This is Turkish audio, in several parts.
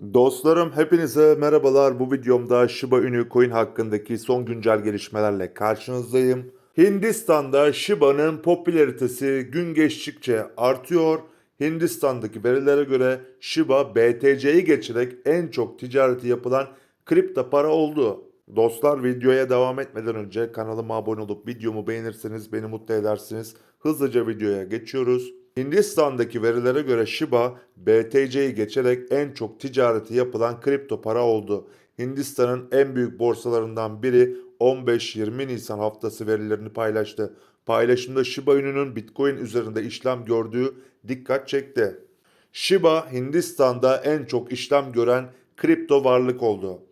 Dostlarım hepinize merhabalar. Bu videomda Shiba Inu coin hakkındaki son güncel gelişmelerle karşınızdayım. Hindistan'da Shiba'nın popülaritesi gün geçtikçe artıyor. Hindistan'daki verilere göre Shiba BTC'yi geçerek en çok ticareti yapılan kripto para oldu. Dostlar videoya devam etmeden önce kanalıma abone olup videomu beğenirseniz beni mutlu edersiniz. Hızlıca videoya geçiyoruz. Hindistan'daki verilere göre Shiba, BTC'yi geçerek en çok ticareti yapılan kripto para oldu. Hindistan'ın en büyük borsalarından biri 15-20 Nisan haftası verilerini paylaştı. Paylaşımda Shiba Inu'nun Bitcoin üzerinde işlem gördüğü dikkat çekti. Shiba, Hindistan'da en çok işlem gören kripto varlık oldu.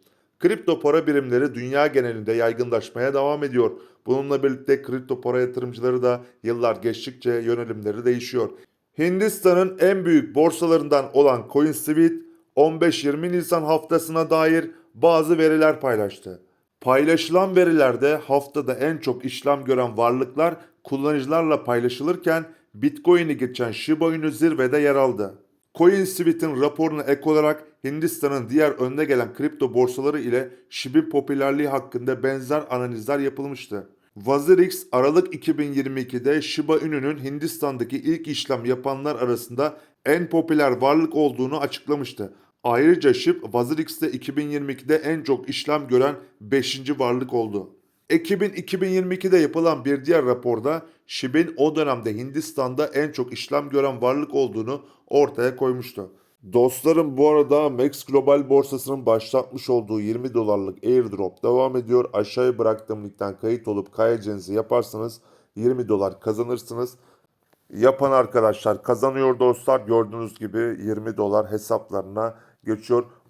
Kripto para birimleri dünya genelinde yaygınlaşmaya devam ediyor. Bununla birlikte kripto para yatırımcıları da yıllar geçtikçe yönelimleri değişiyor. Hindistan'ın en büyük borsalarından olan CoinSwitch 15-20 Nisan haftasına dair bazı veriler paylaştı. Paylaşılan verilerde haftada en çok işlem gören varlıklar kullanıcılarla paylaşılırken Bitcoin'i geçen Shiba Inu zirvede yer aldı. CoinSwitch'in raporuna ek olarak Hindistan'ın diğer önde gelen kripto borsaları ile SHIB'in popülerliği hakkında benzer analizler yapılmıştı. Vazirix Aralık 2022'de Shiba Inu'nun Hindistan'daki ilk işlem yapanlar arasında en popüler varlık olduğunu açıklamıştı. Ayrıca SHIB Vazirix'te 2022'de en çok işlem gören 5. varlık oldu. Ekim'in 2022'de yapılan bir diğer raporda SHIB'in o dönemde Hindistan'da en çok işlem gören varlık olduğunu ortaya koymuştu. Dostlarım bu arada Max Global borsasının başlatmış olduğu 20 dolarlık airdrop devam ediyor. Aşağıya bıraktığım linkten kayıt olup kaydedeceğinizi yaparsanız 20 dolar kazanırsınız. Yapan arkadaşlar kazanıyor dostlar. Gördüğünüz gibi 20 dolar hesaplarına geçiyor.